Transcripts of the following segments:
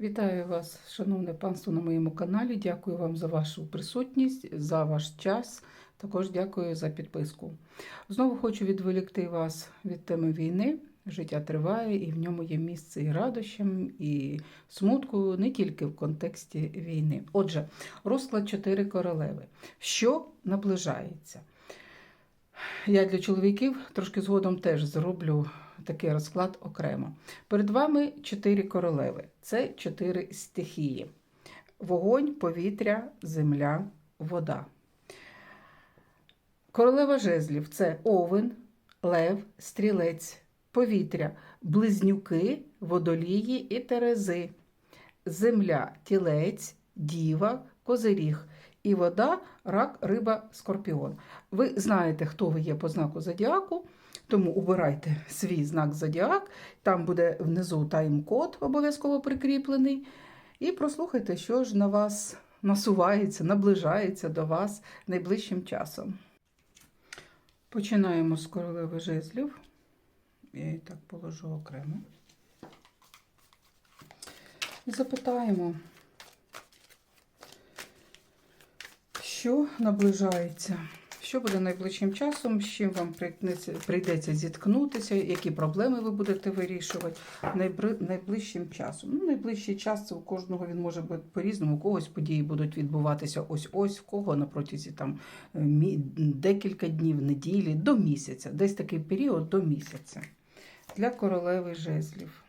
Вітаю вас, шановне панство, на моєму каналі. Дякую вам за вашу присутність, за ваш час. Також дякую за підписку. Знову хочу відволікти вас від теми війни. Життя триває, і в ньому є місце і радощам, і смутку, не тільки в контексті війни. Отже, розклад чотири королеви. Що наближається? Я для чоловіків трошки згодом теж зроблю такий розклад окремо. Перед вами чотири королеви. Це чотири стихії: вогонь, повітря, земля, вода. Королева жезлів це овен, лев, стрілець, повітря, близнюки, водолії і терези. Земля, тілець, діва, козиріг. І вода, рак, риба, скорпіон. Ви знаєте, хто ви є по знаку зодіаку, тому обирайте свій знак зодіак. Там буде внизу тайм-код обов'язково прикріплений. І прослухайте, що ж на вас насувається, наближається до вас найближчим часом. Починаємо з королеви жезлів. Я її так положу окремо. І запитаємо, що наближається, що буде найближчим часом, з чим вам прийдеться зіткнутися, які проблеми ви будете вирішувати найближчим часом. Ну, Найближчий час це у кожного він може бути по-різному, у когось події будуть відбуватися ось-ось, в кого на протязі там, декілька днів, неділі, до місяця. Десь такий період до місяця. Для королеви жезлів.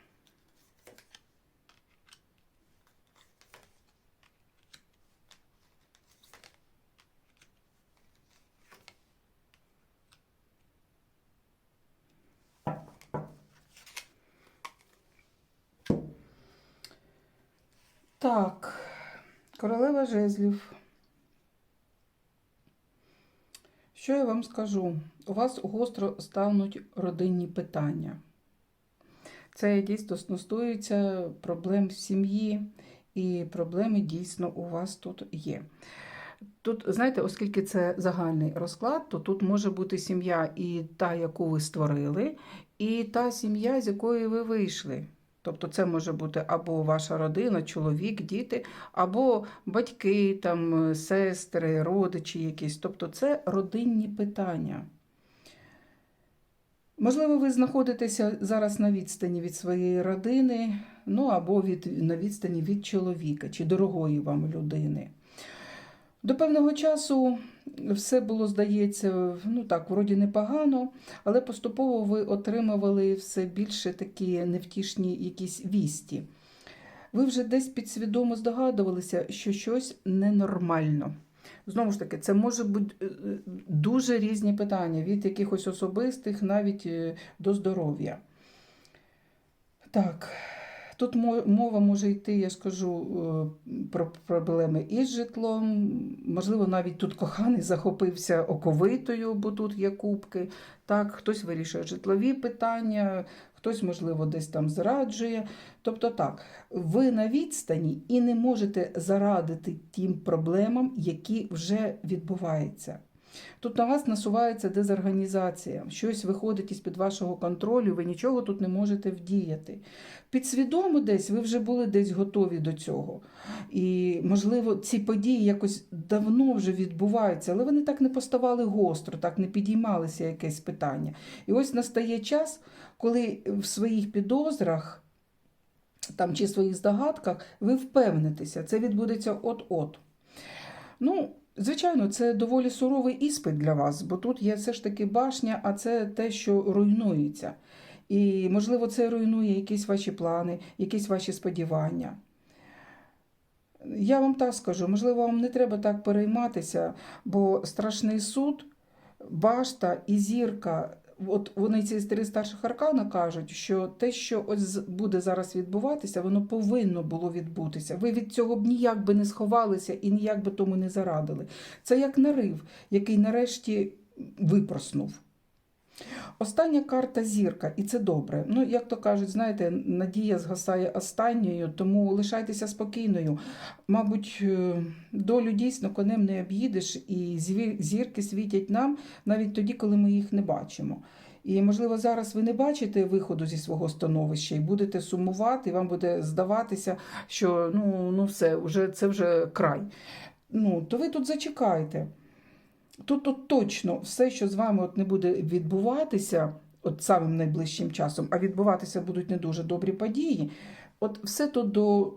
Так, королева жезлів. Що я вам скажу? У вас гостро стануть родинні питання. Це дійсно стосується проблем в сім'ї, і проблеми дійсно у вас тут є. Тут, знаєте, оскільки це загальний розклад, то тут може бути сім'я і та, яку ви створили, і та сім'я, з якої ви вийшли. Тобто це може бути або ваша родина, чоловік, діти, або батьки, там, сестри, родичі якісь. Тобто це родинні питання. Можливо, ви знаходитеся зараз на відстані від своєї родини, ну або від, на відстані від чоловіка чи дорогої вам людини. До певного часу все було, здається, ну так, вроді непогано, але поступово ви отримували все більше такі невтішні якісь вісті. Ви вже десь підсвідомо здогадувалися, що щось ненормально. Знову ж таки, це може бути е, дуже різні питання, від якихось особистих навіть е, до здоров'я. Так. Тут мова може йти, я скажу, е, про проблеми із житлом. Можливо, навіть тут коханий захопився оковитою, бо тут є кубки. Так, Хтось вирішує житлові питання, хтось, можливо, десь там зраджує. Тобто, так, ви на відстані і не можете зарадити тим проблемам, які вже відбуваються. Тут на вас насувається дезорганізація, щось виходить із під вашого контролю, ви нічого тут не можете вдіяти. Підсвідомо десь ви вже були десь готові до цього. І, можливо, ці події якось давно вже відбуваються, але вони так не поставали гостро, так не підіймалися якесь питання. І ось настає час, коли в своїх підозрах там, чи своїх здогадках ви впевнитеся, це відбудеться от-от. Ну, Звичайно, це доволі суровий іспит для вас, бо тут є все ж таки башня, а це те, що руйнується. І, можливо, це руйнує якісь ваші плани, якісь ваші сподівання. Я вам так скажу, можливо, вам не треба так перейматися, бо страшний суд, башта і зірка от вони ці три старших аркана кажуть, що те, що ось буде зараз відбуватися, воно повинно було відбутися. Ви від цього б ніяк би не сховалися і ніяк би тому не зарадили. Це як нарив, який нарешті випроснув. Остання карта зірка, і це добре. Ну, як то кажуть, знаєте, надія згасає останньою, тому лишайтеся спокійною. Мабуть, е, долю дійсно конем не об'їдеш, і зірки світять нам навіть тоді, коли ми їх не бачимо. І, можливо, зараз ви не бачите виходу зі свого становища і будете сумувати, і вам буде здаватися, що ну, ну все, вже, це вже край. Ну, то ви тут зачекайте. Тут, тут точно все, що з вами от не буде відбуватися от самим найближчим часом, а відбуватися будуть не дуже добрі події. От все то до,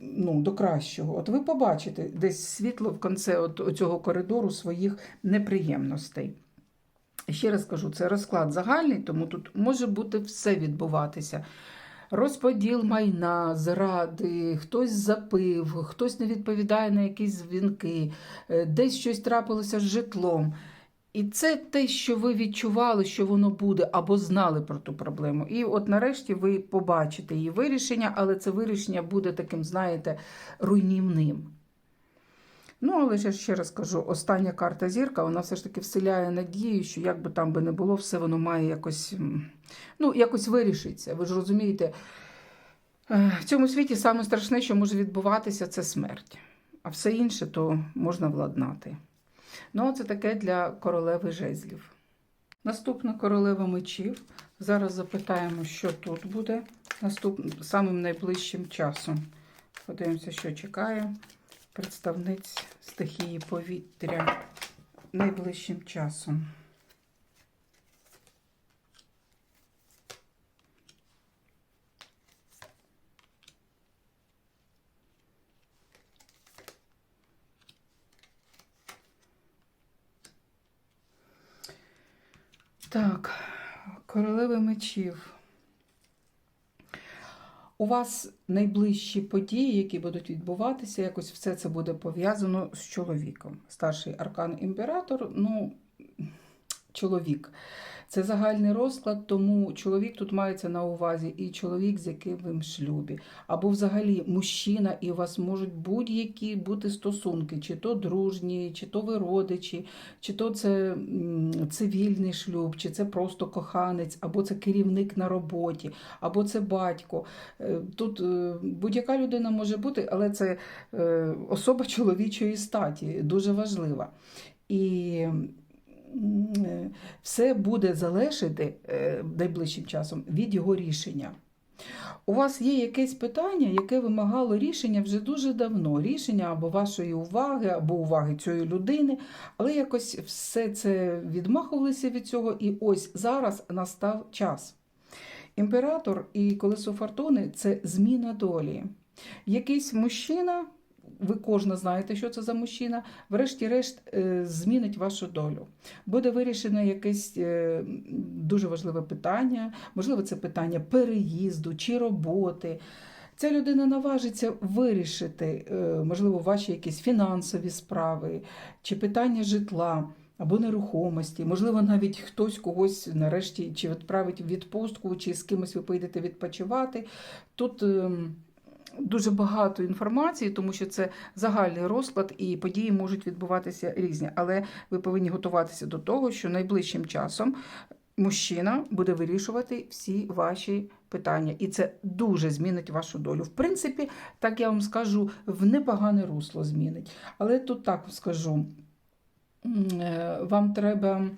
ну, до кращого. От ви побачите десь світло в кінці от, цього коридору своїх неприємностей. Ще раз кажу, це розклад загальний, тому тут може бути все відбуватися. Розподіл майна, зради, хтось запив, хтось не відповідає на якісь дзвінки, е, десь щось трапилося з житлом. І це те, що ви відчували, що воно буде, або знали про ту проблему. І от нарешті ви побачите її вирішення, але це вирішення буде таким, знаєте, руйнівним. Ну, але ж я ще раз кажу, остання карта зірка, вона все ж таки вселяє надію, що як би там би не було, все воно має якось, ну, якось вирішиться. Ви ж розумієте, е, в цьому світі саме страшне, що може відбуватися, це смерть. А все інше то можна владнати. Ну, це таке для королеви жезлів. Наступна королева мечів. Зараз запитаємо, що тут буде наступ... самим найближчим часом. Подивимося, що чекає представниць стихії повітря найближчим часом. Так, королеви мечів. У вас найближчі події, які будуть відбуватися, якось все це буде пов'язано з чоловіком. Старший аркан імператор, ну, чоловік. Це загальний розклад, тому чоловік тут мається на увазі і чоловік, з яким ви в шлюбі, або взагалі мужчина, і у вас можуть будь-які бути стосунки, чи то дружні, чи то ви родичі, чи то це цивільний шлюб, чи це просто коханець, або це керівник на роботі, або це батько. Е, Тут е, будь-яка людина може бути, але це е, особа чоловічої статі, дуже важлива. І все буде залежати е, найближчим часом від його рішення. У вас є якесь питання, яке вимагало рішення вже дуже давно. Рішення або вашої уваги, або уваги цієї людини, але якось все це відмахувалися від цього, і ось зараз настав час. Імператор і колесо фортуни це зміна долі. Якийсь мужчина, ви кожна знаєте, що це за мужчина, врешті-решт е, змінить вашу долю. Буде вирішено якесь е, дуже важливе питання, можливо, це питання переїзду чи роботи. Ця людина наважиться вирішити, е, можливо, ваші якісь фінансові справи чи питання житла або нерухомості. Можливо, навіть хтось когось нарешті чи відправить в відпустку, чи з кимось ви поїдете відпочивати. Тут ем, дуже багато інформації, тому що це загальний розклад, і події можуть відбуватися різні. Але ви повинні готуватися до того, що найближчим часом мужчина буде вирішувати всі ваші питання, і це дуже змінить вашу долю. В принципі, так я вам скажу, в непогане русло змінить. Але тут так скажу. е, Вам треба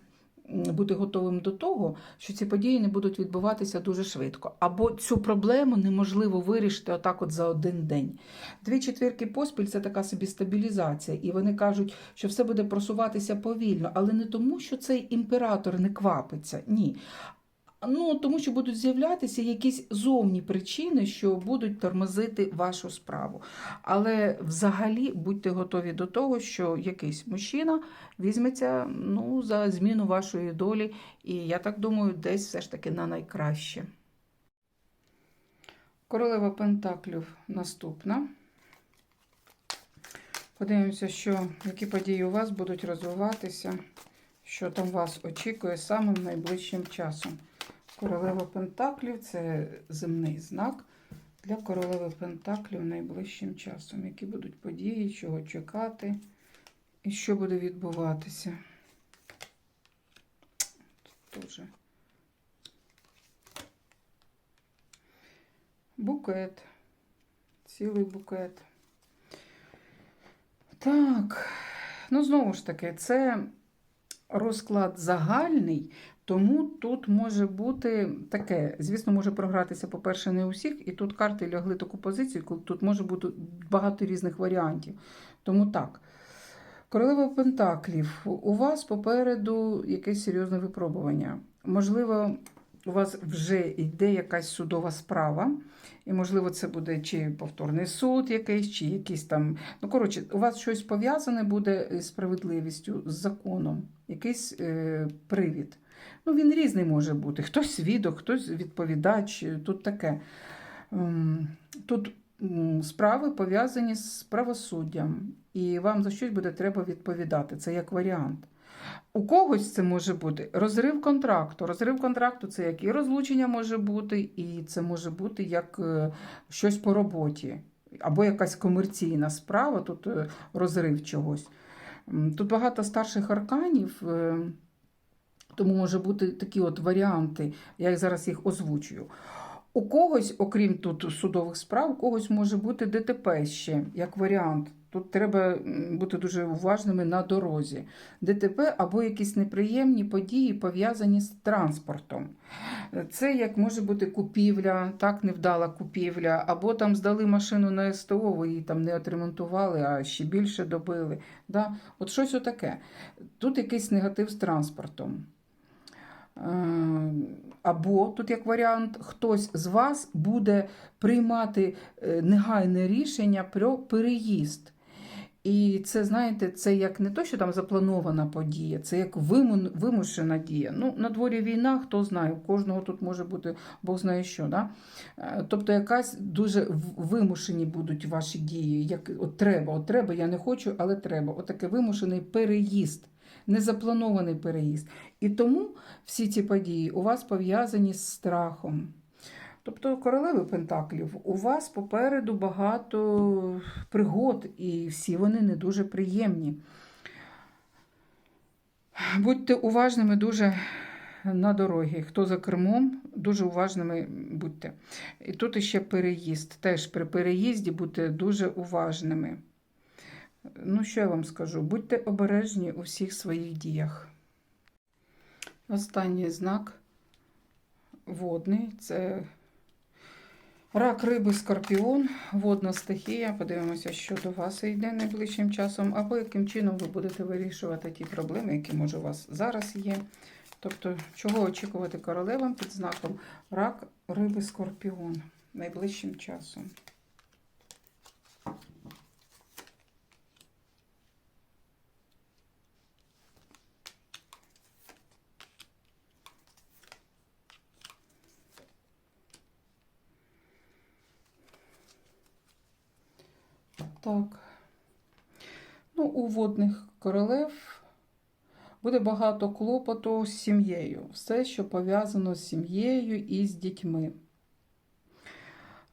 бути готовим до того, що ці події не будуть відбуватися дуже швидко. Або цю проблему неможливо вирішити отак от за один день. Дві четвірки поспіль це така собі стабілізація, і вони кажуть, що все буде просуватися повільно, але не тому, що цей імператор не квапиться. Ні. Ну, тому що будуть з'являтися якісь зовні причини, що будуть тормозити вашу справу. Але взагалі будьте готові до того, що якийсь мужчина візьметься ну, за зміну вашої долі, і я так думаю, десь все ж таки на найкраще. Королева Пентаклів наступна. Подивимося, що, які події у вас будуть розвиватися, що там вас очікує самим найближчим часом. Королева Пентаклів це земний знак для королеви Пентаклів найближчим часом. Які будуть події, чого чекати і що буде відбуватися. Тут Дуже. Букет. Цілий букет. Так, ну знову ж таки, це розклад загальний Тому тут може бути таке, звісно, може програтися, по-перше, не у всіх, і тут карти лягли таку позицію, коли тут може бути багато різних варіантів. Тому так. Королева Пентаклів, у вас попереду якесь серйозне випробування. Можливо, у вас вже йде якась судова справа, і, можливо, це буде чи повторний суд якийсь, чи якийсь там. Ну, коротше, у вас щось пов'язане буде з справедливістю, з законом, якийсь е, привід. Ну, він різний може бути. Хтось свідок, хтось відповідач. Тут таке. Ем, Тут справи пов'язані з правосуддям, і вам за щось буде треба відповідати. Це як варіант. У когось це може бути розрив контракту. Розрив контракту це як і розлучення може бути, і це може бути як е, щось по роботі, або якась комерційна справа, тут е, розрив чогось. Тут багато старших арканів, е, тому може бути такі от варіанти, я зараз їх озвучую. У когось, окрім тут судових справ, у когось може бути ДТП ще як варіант. Тут треба бути дуже уважними на дорозі. ДТП або якісь неприємні події пов'язані з транспортом. Це як може бути купівля, так невдала купівля, або там здали машину на СТО, ви її там не отремонтували, а ще більше добили. Да? От щось отаке. Тут якийсь негатив з транспортом. Е, Або тут як варіант, хтось з вас буде приймати е, негайне рішення про переїзд. І це, знаєте, це як не то, що там запланована подія, це як вимушена дія. Ну, на дворі війна, хто знає, у кожного тут може бути Бог знає що. Да? Е, Тобто якась дуже вимушені будуть ваші дії. Як от треба, от треба, я не хочу, але треба. Отаке вимушений переїзд, незапланований переїзд. І тому всі ці події у вас пов'язані з страхом. Тобто, королеви Пентаклів, у вас попереду багато пригод, і всі вони не дуже приємні. Будьте уважними дуже на дорогі. Хто за кермом, дуже уважними будьте. І тут іще переїзд. Теж при переїзді будьте дуже уважними. Ну, що я вам скажу? Будьте обережні у всіх своїх діях. Останній знак водний це рак риби скорпіон, водна стихія. Подивимося, що до вас йде найближчим часом, або яким чином ви будете вирішувати ті проблеми, які може у вас зараз є. Тобто, чого очікувати королевам під знаком рак риби скорпіон найближчим часом. Так. Ну, у водних королев буде багато клопоту з сім'єю. Все, що пов'язано з сім'єю і з дітьми.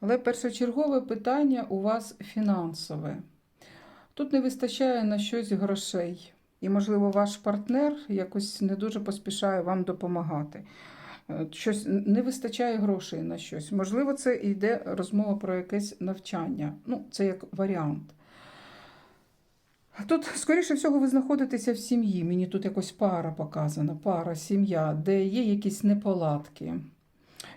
Але першочергове питання у вас фінансове. Тут не вистачає на щось грошей. І, можливо, ваш партнер якось не дуже поспішає вам допомагати. Е, Щось не вистачає грошей на щось. Можливо, це йде розмова про якесь навчання. Ну, це як варіант. Тут, скоріше всього, ви знаходитеся в сім'ї. Мені тут якось пара показана, пара, сім'я, де є якісь неполадки.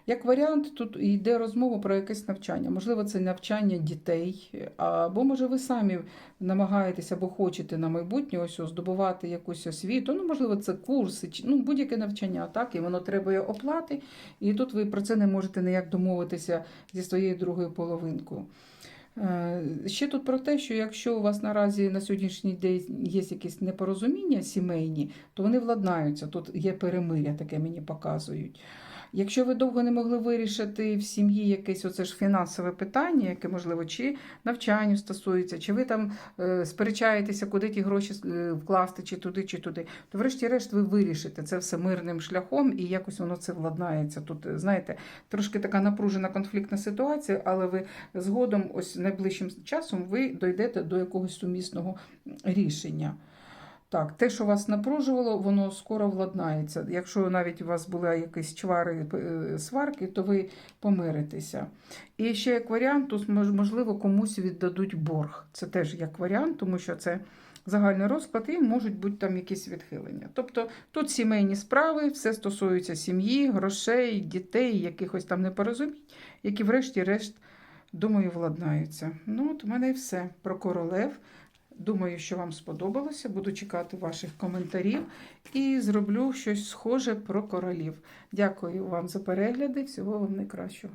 Як варіант, тут йде розмова про якесь навчання. Можливо, це навчання дітей, або, може, ви самі намагаєтеся або хочете на майбутнє ось здобувати якусь освіту. Ну, можливо, це курси, ну, будь-яке навчання, так, і воно требує оплати, і тут ви про це не можете ніяк домовитися зі своєю другою половинкою. Е, Ще тут про те, що якщо у вас наразі на сьогоднішній день є якісь непорозуміння сімейні, то вони владнаються. Тут є перемиря, таке мені показують. Якщо ви довго не могли вирішити в сім'ї якесь оце ж фінансове питання, яке, можливо, чи навчанню стосується, чи ви там е, сперечаєтеся, куди ті гроші е, вкласти, чи туди, чи туди, то врешті-решт ви вирішите це все мирним шляхом і якось воно це владнається. Тут, е, знаєте, трошки така напружена конфліктна ситуація, але ви згодом, ось найближчим часом, ви дойдете до якогось сумісного рішення. Так, те, що вас напружувало, воно скоро владнається. Якщо навіть у вас були якісь чвари, е, сварки, то ви помиритеся. І ще як варіант, тут можливо комусь віддадуть борг. Це теж як варіант, тому що це загальний розклад і можуть бути там якісь відхилення. Тобто тут сімейні справи, все стосується сім'ї, грошей, дітей, якихось там непорозумінь, які врешті-решт, думаю, владнаються. Ну, от у мене і все про королев. Думаю, що вам сподобалося. Буду чекати ваших коментарів і зроблю щось схоже про королів. Дякую вам за перегляди. Всього вам найкращого.